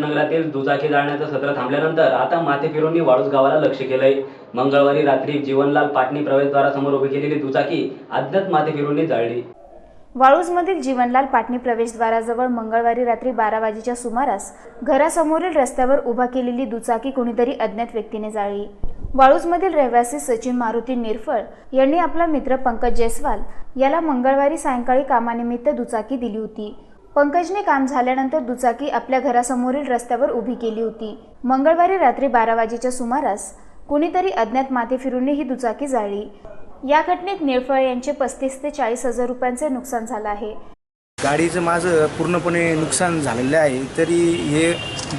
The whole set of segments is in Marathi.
नगरातील दुचाकी जाळण्याचं सत्र थांबल्यानंतर आता माथेफिरूंनी वाळूस गावाला लक्ष केलंय. मंगळवारी रात्री जीवनलाल पाटणी प्रवेशद्वारासमोर उभी केलेली दुचाकी अद्याप माथेफिरूंनी जाळली. वाळूजमधील जीवनलाल पाटणी प्रवेशद्वाराजवळ मंगळवारी रात्री बारा वाजेच्या सुमारास घरासमोरील रस्त्यावर उभा केलेली दुचाकी कोणीतरी अज्ञात व्यक्तीने जाळली. वाळूजमधील रहिवासी सचिन मारुती निरफळ यांनी आपला मित्र पंकज जयस्वाल याला मंगळवारी सायंकाळी कामानिमित्त दुचाकी दिली होती. पंकजने काम झाल्यानंतर दुचाकी आपल्या घरासमोरील रस्त्यावर उभी केली होती. मंगळवारी रात्री बारा वाजेच्या सुमारास कुणीतरी अज्ञात माथे फिरून ही दुचाकी जाळली. या घटनेत निळफळ यांचे पस्तीस ते चाळीस हजार रुपयांचे नुकसान झालं आहे. गाडीचं माझं पूर्णपणे नुकसान झालेलं आहे. तरी हे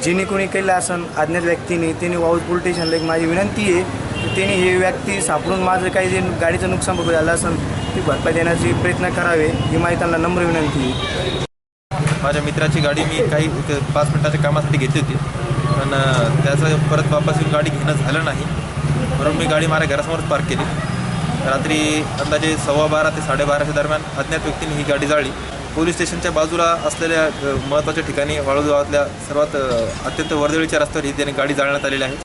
जेणे कोणी केलं असं अज्ञात व्यक्तीने त्याने वाऊज पोलीस स्टेशनला एक माझी विनंती आहे की त्याने हे व्यक्ती सापडून माझं काही जे गाडीचं नुकसान बघू झालं असेल ती भरपाई देण्याचे प्रयत्न करावे ही माझी त्यांना नम्र विनंती आहे. माझ्या मित्राची गाडी मी काही पाच मिनटाच्या कामासाठी घेतली होती. पण त्याचं परत वापस येऊन गाडी घेणं झालं नाही. म्हणून मी गाडी माझ्या घरासमोरच पार्क केली. रात्री अंदाजे सव्वा बारा ते साडेबाराच्या दरम्यान अज्ञात व्यक्तीने ही गाडी जाळली. पोलीस स्टेशनच्या बाजूला असलेल्या महत्त्वाच्या ठिकाणी वाळू गावातल्या सर्वात अत्यंत वर्दळीच्या रस्त्यावर ही त्याने गाडी जाळण्यात आलेली आहे.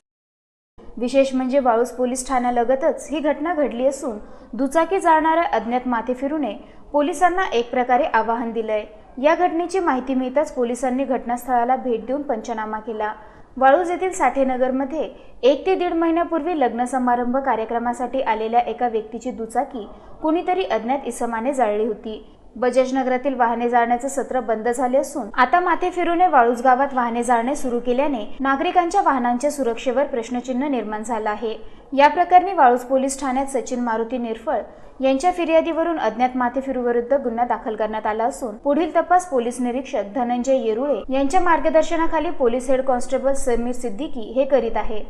विशेष म्हणजे वाळूज पोलीस ठाण्यालगतच ही घटना घडली असून दुचाकी जाळणाऱ्या अज्ञात माथे फिरूने पोलिसांना एक प्रकारे आवाहन दिलंय. या घटनेची माहिती मिळताच पोलिसांनी घटनास्थळाला भेट देऊन पंचनामा केला. वाळूज येथील साठेनगरमध्ये एक ते दीड महिन्यापूर्वी लग्न समारंभ कार्यक्रमासाठी आलेल्या एका व्यक्तीची दुचाकी कुणीतरी अज्ञात इसमाने जाळली होती. बजाज नगरातील वाहने जाळण्याचे सत्र बंद झाले असून आता माथे फिरूने वाळूज गावात वाहने जाळणे सुरू केल्याने नागरिकांच्या वाहनांच्या सुरक्षेवर प्रश्नचिन्ह निर्माण झालं आहे. या प्रकरणी वाळूज पोलीस ठाण्यात सचिन मारुती निरफळ यांच्या फिर्यादीवरून अज्ञात माथेफिरूविरुद्ध गुन्हा दाखल करण्यात आला असून पुढील तपास पोलीस निरीक्षक धनंजय येरुळे यांच्या मार्गदर्शनाखाली police head constable Sameer Siddiqui हे करीत आहे.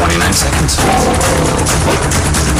29 seconds.